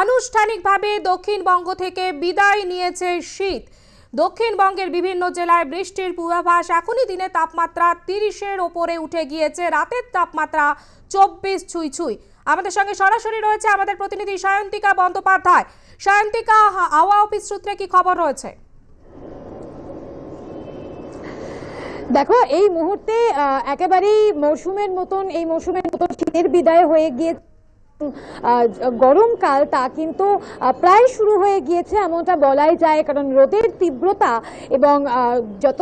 আনুষ্ঠানিকভাবে দক্ষিণবঙ্গ থেকে বিদায় নিয়েছে শীত। দক্ষিণবঙ্গের বিভিন্ন জেলায় বৃষ্টির পূর্বাভাস এখনই দিনে তাপমাত্রা তিরিশের ওপরে উঠে গিয়েছে রাতের তাপমাত্রা চব্বিশ ছুঁই ছুঁই। আমাদের সঙ্গে সরাসরি রয়েছে আমাদের প্রতিনিধি সায়ন্তিকা বন্দ্যোপাধ্যায়। সায়ন্তিকা হাওয়া অফিস সূত্রে কি খবর রয়েছে? দেখো এই মুহূর্তে একেবারেই মৌসুমের মতন এই মৌসুমের মতন শীতের বিদায় হয়ে গিয়ে আহ, গরমকাল তা কিন্তু প্রায় শুরু হয়ে গিয়েছে এমনটা বলাই যায়। কারণ রোদের তীব্রতা এবং যত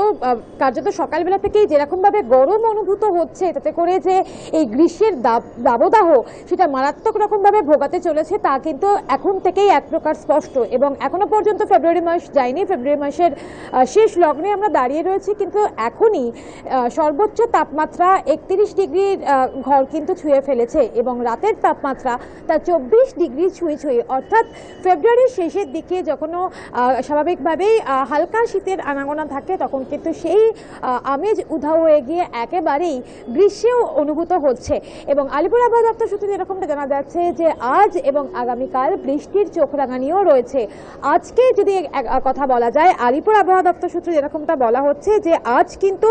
কার্যত সকালবেলা থেকেই যেরকমভাবে গরম অনুভূত হচ্ছে, তাতে করে যে এই গ্রীষ্মের দাব- দাবদাহ সেটা মারাত্মক রকমভাবে ভোগাতে চলেছে, তা কিন্তু এখন থেকেই এক প্রকার স্পষ্ট। এবং এখনও পর্যন্ত ফেব্রুয়ারি মাস যায়নি। ফেব্রুয়ারি মাসের শেষ লগ্নে আমরা দাঁড়িয়ে রয়েছি, কিন্তু এখনই সর্বোচ্চ তাপমাত্রা একত্রিশ ডিগ্রির ঘর কিন্তু ছুঁয়ে ফেলেছে এবং রাতের তাপমাত্রা তা চব্বিশ ডিগ্রি ছুঁই ছুঁই। অর্থাৎ ফেব্রুয়ারির শেষের দিকে যখনও স্বাভাবিকভাবেই হালকা শীতের আনাগোনা থাকে, তখন কিন্তু সেই আমেজ উধাও হয়ে গিয়ে একেবারেই গ্রীষ্মেও অনুভূত হচ্ছে। এবং আলিপুর আবহাওয়া দপ্তর সূত্রে যেরকমটা জানা যাচ্ছে যে, আজ এবং আগামীকাল বৃষ্টির চোখ রাঙানিও রয়েছে। আজকে যদি কথা বলা যায়, আলিপুর আবহাওয়া দপ্তর সূত্রে যেরকমটা বলা হচ্ছে যে, আজ কিন্তু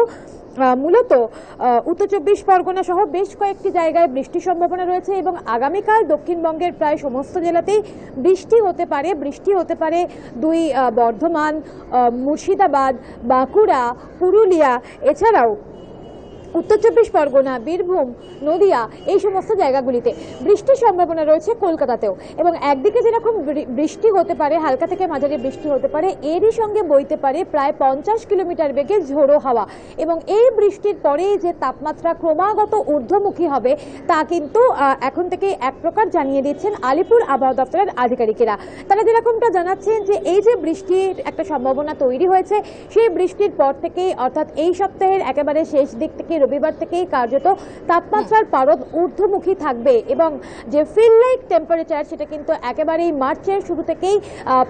মূলত উত্তর চব্বিশ পরগনা সহ বেশ কয়েকটি জায়গায় বৃষ্টির সম্ভাবনা রয়েছে এবং আগামীকাল দক্ষিণবঙ্গের প্রায় সমস্ত জেলাতেই বৃষ্টি হতে পারে, বৃষ্টি হতে পারে। দুই বর্ধমান মুর্শিদাবাদ, বাঁকুড়া, পুরুলিয়া, এছাড়াও উত্তর চব্বিশ পরগনা, বীরভূম, নদিয়া, এই সমস্ত জায়গাগুলিতে। বৃষ্টির সম্ভাবনা রয়েছে কলকাতাতেও এবং একদিকে যেরকম বৃষ্টি হতে পারে, হালকা থেকে মাঝারি বৃষ্টি হতে পারে, এরই সঙ্গে বইতে পারে প্রায় পঞ্চাশ কিলোমিটার বেগে ঝোড়ো হাওয়া এবং এই বৃষ্টির পরেই যে তাপমাত্রা ক্রমাগত ঊর্ধ্বমুখী হবে তা কিন্তু এখন থেকে এক প্রকার জানিয়ে দিচ্ছেন আলিপুর আবহাওয়া দপ্তরের আধিকারিকেরা। তারা যেরকমটা জানাচ্ছেন যে এই যে বৃষ্টির একটা সম্ভাবনা তৈরি হয়েছে, সেই বৃষ্টির পর থেকেই অর্থাৎ এই সপ্তাহের একেবারে শেষ দিক থেকে রবিবার থেকেই কার্যত তাপমাত্রার পারদ ঊর্ধ্বমুখী থাকবে এবং যে ফিল লাইক টেম্পারেচার সেটা কিন্তু একেবারেই মার্চের শুরু থেকেই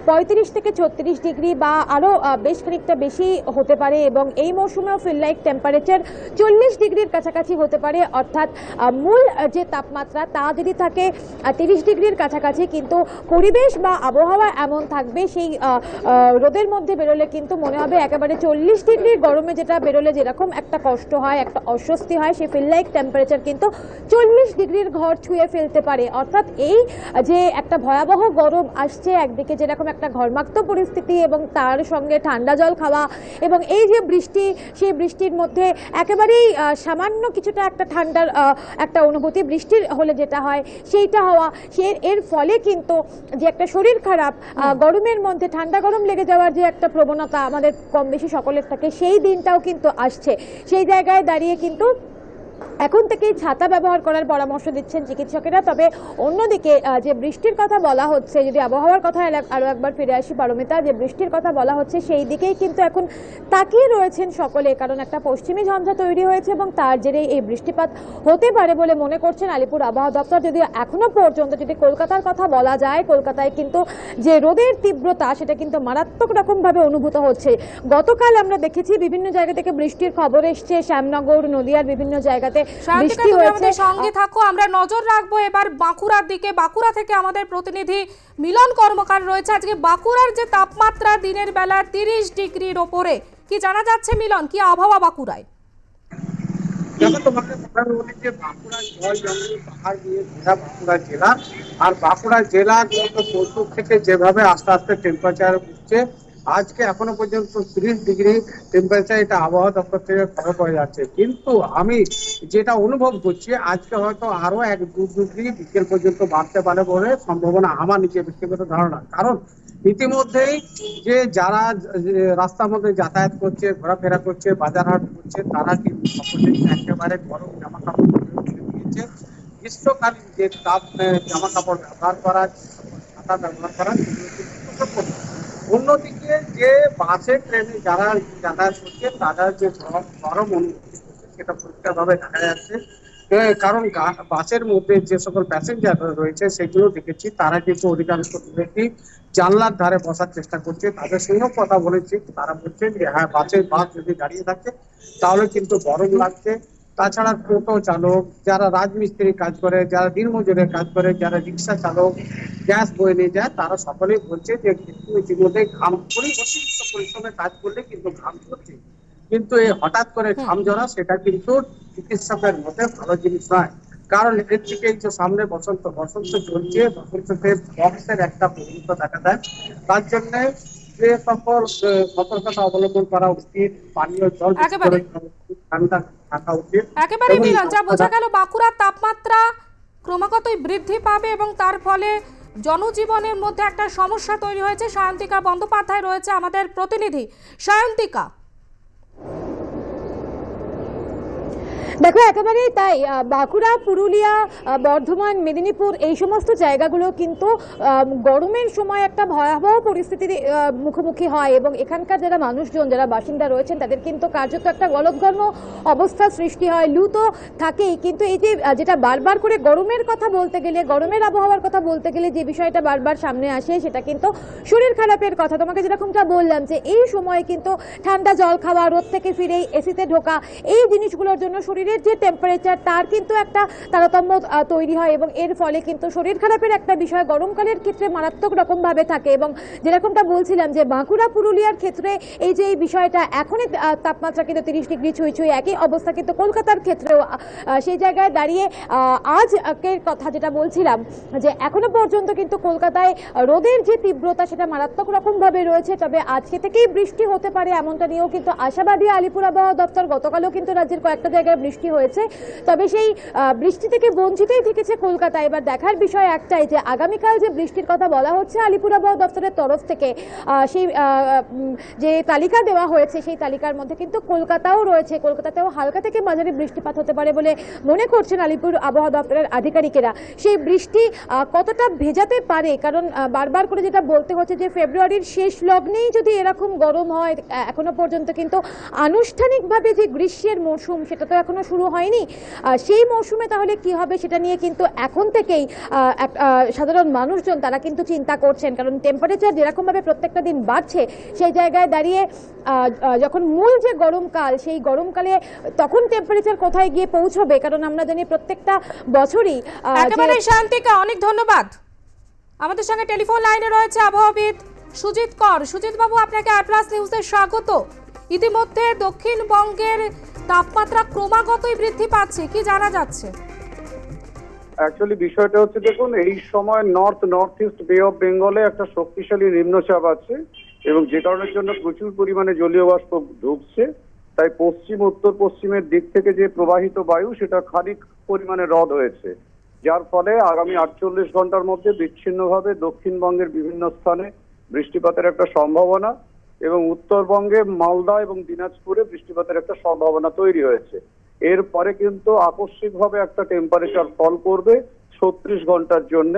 পঁয়ত্রিশ থেকে ছত্রিশ ডিগ্রি বা আরও বেশ খানিকটা বেশি হতে পারে এবং এই মৌসুমেও ফিল লাইক টেম্পারেচার চল্লিশ ডিগ্রির কাছাকাছি হতে পারে। অর্থাৎ মূল যে তাপমাত্রা তা যদি থাকে তিরিশ ডিগ্রির কাছাকাছি কিন্তু পরিবেশ বা আবহাওয়া এমন থাকবে, সেই রোদের মধ্যে বেরোলে কিন্তু মনে হবে একেবারে চল্লিশ ডিগ্রির গরমে যেটা বেরোলে যেরকম একটা কষ্ট হয়, একটা অস্বস্তি হয় সেই ফিল লাইক টেম্পারেচার কিন্তু চল্লিশ ডিগ্রির ঘর ছুঁয়ে ফেলতে পারে। অর্থাৎ এই যে একটা ভয়াবহ গরম আসছে একদিকে যেরকম একটা ঘর্মাক্ত পরিস্থিতি এবং তার সঙ্গে ঠান্ডা জল খাওয়া এবং এই যে বৃষ্টি সেই বৃষ্টির মধ্যে একেবারেই সামান্য কিছুটা একটা ঠান্ডার একটা অনুভূতি বৃষ্টির হলে যেটা হয় সেইটা হওয়া সে এর ফলে কিন্তু যে একটা শরীর খারাপ গরমের মধ্যে ঠান্ডা গরম লেগে যাওয়ার যে একটা প্রবণতা আমাদের কম বেশি সকলের থাকে সেই দিনটাও কিন্তু আসছে। সেই জায়গায় দাঁড়িয়ে কিন্তু এখন থেকেই ছাতা ব্যবহার করার পরামর্শ দিচ্ছেন চিকিৎসকেরা। তবে অন্যদিকে যে বৃষ্টির কথা বলা হচ্ছে, যদি আবহাওয়ার কথা এলা- আরও একবার ফিরে আসি, পারমিতা, যে বৃষ্টির কথা বলা হচ্ছে, সেই দিকেই কিন্তু এখন তাকিয়ে রয়েছেন সকলে, কারণ একটা পশ্চিমী ঝঞ্ঝা তৈরি হয়েছে এবং তার জেরেই এই বৃষ্টিপাত হতে পারে বলে মনে করছেন আলিপুর আবহাওয়া দপ্তর। যদি এখনও পর্যন্ত যদি কলকাতার কথা বলা যায়, কলকাতায় কিন্তু যে রোদের তীব্রতা, সেটা কিন্তু মারাত্মক রকমভাবে অনুভূত হচ্ছে। গতকাল আমরা দেখেছি বিভিন্ন জায়গা থেকে বৃষ্টির খবর এসছে, শ্যামনগর, নদিয়ার বিভিন্ন জায়গাতে বৃষ্টি তুমি হয়েছে। আমাদের সঙ্গে থাকো আমরা নজর রাখব এবার বাঁকুড়ার দিকে। বাঁকুড়া থেকে আমাদের প্রতিনিধি মিলন কর্মকার রয়েছে। আজকে বাঁকুড়ার যে তাপমাত্রা দিনের বেলা তিরিশ ডিগ্রির ওপরে কি জানা যাচ্ছে মিলন? কি আবহাওয়া বাঁকুড়ায়? দেখো তোমাকে বলার বলি যে বাঁকুড়া জল জঙ্গল পাহাড় দিয়ে ঘেরা বাঁকুড়া জেলা। আর বাঁকুড়া জেলা গত পরশু থেকে যেভাবে আস্তে আস্তে টেম্পারেচার উঠছে আজকে এখনও পর্যন্ত তিরিশ ডিগ্রি টেম্পারেচার এটা আবহাওয়া দপ্তর থেকে খবর পাওয়া যাচ্ছে কিন্তু আমি যেটা অনুভব করছি, আজকে হয়তো আরও এক দু ডিগ্রি বিকেল পর্যন্ত বাড়তে পারে বলে সম্ভাবনা আমার নিজের ব্যক্তিগত ধারণা কারণ ইতিমধ্যেই যে যারা রাস্তার মধ্যে যাতায়াত করছে, ঘোরাফেরা করছে বাজার হাট করছে, তারা কিন্তু সকলেই একেবারে গরম জামা কাপড় দিয়েছে গ্রীষ্মকালীন যে তাপ জামা কাপড় ব্যবহার করা ছাতা ব্যবহার করা সেগুলো। অন্যদিকে যে বাসে, ট্রেনে যারা যাতায়াত করছে তারা যে গরম- অনুভূতি সেটা পরিষ্কারভাবে দেখা যাচ্ছে। কারণ বাসের মধ্যে যে সকল প্যাসেঞ্জার রয়েছে, সেগুলো দেখেছি, তারা কিন্তু অধিকাংশ ব্যক্তি জানলার ধারে বসার চেষ্টা করছে। তাদের সঙ্গেও কথা বলেছি, তারা বলছেন যে হ্যাঁ বাসের বাস যদি দাঁড়িয়ে থাকে, তাহলে কিন্তু গরম লাগছে। তাছাড়া টোটো চালক যারা রাজমিস্ত্রি কাজ করে যারা দিনমজুরের কাজ করে যারা রিক্সা চালক গ্যাস বয়ে নিয়ে যায় তারা সকলেই বলছে যে কিন্তু ইতিমধ্যে ঘাম করে অতিরিক্ত পরিশ্রমে কাজ করলে কিন্তু ঘাম ঝরছে কিন্তু এই হঠাৎ করে ঘাম ঝরা সেটা কিন্তু চিকিৎসকের মতে ভালো জিনিস নয়। কারণ এর থেকে যে সামনে বসন্ত বসন্ত চলছে বসন্ততে বক্সের একটা পরিণত দেখা দেয়। তার জন্য যে সকল সতর্কতা অবলম্বন করা উচিত পানীয় জল ঠান্ডা থাকা উচিত। একেবারে মিলন যা বোঝা গেল বাঁকুড়ার তাপমাত্রা ক্রমাগতই বৃদ্ধি পাবে এবং তার ফলে জনজীবনের মধ্যে একটা সমস্যা তৈরি হয়েছে। সায়ন্তিকা বন্দ্যোপাধ্যায় রয়েছে আমাদের প্রতিনিধি। সায়ন্তিকা দেখো, একেবারেই তাই বাঁকুড়া, পুরুলিয়া বর্ধমান, মেদিনীপুর এই সমস্ত জায়গাগুলো কিন্তু গরমের সময় একটা ভয়াবহ পরিস্থিতির মুখোমুখি হয় এবং এখানকার যারা মানুষজন, যারা বাসিন্দা রয়েছেন, তাদের কিন্তু কার্যত একটা গলদঘর্ম অবস্থা সৃষ্টি হয়, লু তো থাকেই। কিন্তু এই যে যেটা বারবার করে গরমের কথা বলতে গেলে, গরমের আবহাওয়ার কথা বলতে গেলে যে বিষয়টা বারবার সামনে আসে, সেটা কিন্তু শরীর খারাপের কথা। তোমাকে যেরকমটা বললাম যে, এই সময়ে কিন্তু ঠান্ডা জল খাওয়া, রোদ থেকে ফিরেই এসিতে ঢোকা, এই জিনিসগুলোর জন্য শরীরের যে টেম্পারেচার তার কিন্তু একটা তারতম্য তৈরি হয় এবং এর ফলে কিন্তু শরীর খারাপের একটা বিষয় গরমকালের ক্ষেত্রে মারাত্মক রকমভাবে থাকে এবং যেরকমটা বলছিলাম যে বাঁকুড়া, পুরুলিয়ার ক্ষেত্রে এই যে এই বিষয়টা, এখনই তাপমাত্রা কিন্তু তিরিশ ডিগ্রি ছুঁই ছুঁই, একই অবস্থা কিন্তু কলকাতার ক্ষেত্রেও সেই জায়গায় দাঁড়িয়ে আজকের কথা যেটা বলছিলাম যে এখনও পর্যন্ত কিন্তু কলকাতায় রোদের যে তীব্রতা, সেটা মারাত্মক রকমভাবে রয়েছে, তবে আজকে থেকেই বৃষ্টি হতে পারে এমনটা নিয়েও কিন্তু আশাবাদী আলিপুর আবহাওয়া দপ্তর গতকালও কিন্তু রাজ্যের কয়েকটা জায়গায় বৃষ্টি হয়েছে। তবে সেই বৃষ্টি থেকে বঞ্চিতই থেকেছে কলকাতা। এবার দেখার বিষয় একটাই যে, আগামীকাল যে বৃষ্টির কথা বলা হচ্ছে আলিপুর আবহাওয়া দপ্তরের তরফ থেকে সেই যে তালিকা দেওয়া হয়েছে, সেই তালিকার মধ্যে কিন্তু কলকাতাও রয়েছে। কলকাতাতেও হালকা থেকে মাঝারি বৃষ্টিপাত হতে পারে বলে মনে করছেন আলিপুর আবহাওয়া দপ্তরের আধিকারিকেরা। সেই বৃষ্টি কতটা ভেজাতে পারে? কারণ বারবার করে যেটা বলতে হচ্ছে যে, ফেব্রুয়ারির শেষ লগ্নেই যদি এরকম গরম হয়, এখনও পর্যন্ত কিন্তু আনুষ্ঠানিকভাবে যে গ্রীষ্মের মৌসুম সেটা তো এখনও শুরু হয়নি। সেই মৌসুমে তাহলে কি হবে সেটা নিয়ে কিন্তু এখন থেকেই সাধারণ মানুষজন তারা কিন্তু চিন্তা করছেন। কারণ টেম্পারেচার যেরকমভাবে প্রত্যেকটা দিন বাড়ছে, সেই জায়গায় দাঁড়িয়ে যখন মূল যে গরমকাল, সেই গরমকালে তখন টেম্পারেচার কোথায় গিয়ে পৌঁছবে? কারণ আমরা জানি প্রত্যেকটা বছরই শান্তিকা, অনেক ধন্যবাদ। আমাদের সঙ্গে টেলিফোন লাইনে রয়েছে আবহাওয়াবিদ সুজিত কর। সুজিত বাবু আপনাকে আর প্লাস নিউজে স্বাগত। ইতিমধ্যে দক্ষিণবঙ্গের তাপমাত্রা ক্রমাগতই বৃদ্ধি পাচ্ছে, কি জানা যাচ্ছে? অ্যাকচুয়ালি বিষয়টা হচ্ছে, দেখুন, এই সময় north north east bay of বেঙ্গলে একটা শক্তিশালী নিম্নচাপ আছে এবং যে কারণের জন্য প্রচুর পরিমাণে জলীয় বাষ্প ঢুকছে। তাই পশ্চিম, উত্তর পশ্চিমের দিক থেকে যে প্রবাহিত বায়ু, সেটা খানিক পরিমাণে রদ হয়েছে। যার ফলে আগামী আটচল্লিশ ঘণ্টার মধ্যে বিচ্ছিন্নভাবে দক্ষিণবঙ্গের বিভিন্ন স্থানে বৃষ্টিপাতের একটা সম্ভাবনা। এবং উত্তরবঙ্গে মালদা এবং দিনাজপুরে বৃষ্টিপাতের একটা সম্ভাবনা তৈরি হয়েছে এরপরে কিন্তু আকস্মিকভাবে একটা টেম্পারেচার ফল করবে ছত্রিশ ঘণ্টার জন্য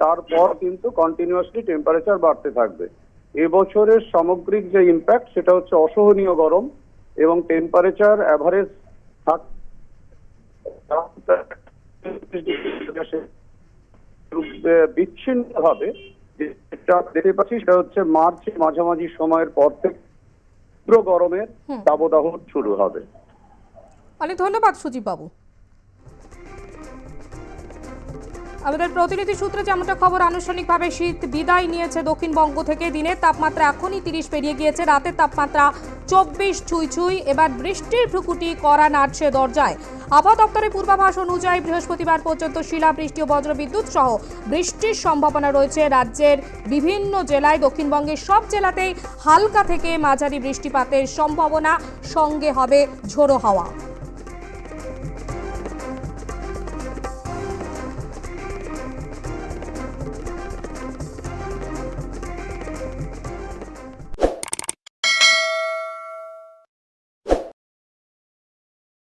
তারপর কিন্তু কন্টিনিউয়াসলি টেম্পারেচার বাড়তে থাকবে এবছরের সামগ্রিক যে ইম্প্যাক্ট সেটা হচ্ছে অসহনীয় গরম এবং টেম্পারেচার অ্যাভারেজ থাক বিচ্ছিন্ন ভাবে যেটা দেখতে পাচ্ছি সেটা হচ্ছে মার্চের মাঝামাঝি সময়ের পর থেকে তীব্র গরমের। দাবদাহ শুরু হবে অনেক ধন্যবাদ সুজিব বাবু আমাদের প্রতিনিধি সূত্রে যেমনটা খবর, আনুষ্ঠানিকভাবে শীত বিদায় নিয়েছে দক্ষিণবঙ্গ থেকে। দিনের তাপমাত্রা এখনই তিরিশ পেরিয়ে গিয়েছে, রাতের তাপমাত্রা চব্বিশ ছুঁই ছুঁই, এবার বৃষ্টির ভ্রুকুটি করা নাড়ছে দরজায়। আবহাওয়া দপ্তরের পূর্বাভাস অনুযায়ী বৃহস্পতিবার পর্যন্ত শিলা বৃষ্টি ও বজ্রবিদ্যুৎ সহ বৃষ্টির সম্ভাবনা রয়েছে। রাজ্যের বিভিন্ন জেলায় দক্ষিণবঙ্গের সব জেলাতেই হালকা থেকে মাঝারি বৃষ্টিপাতের সম্ভাবনা। সঙ্গে হবে ঝোড়ো হাওয়া।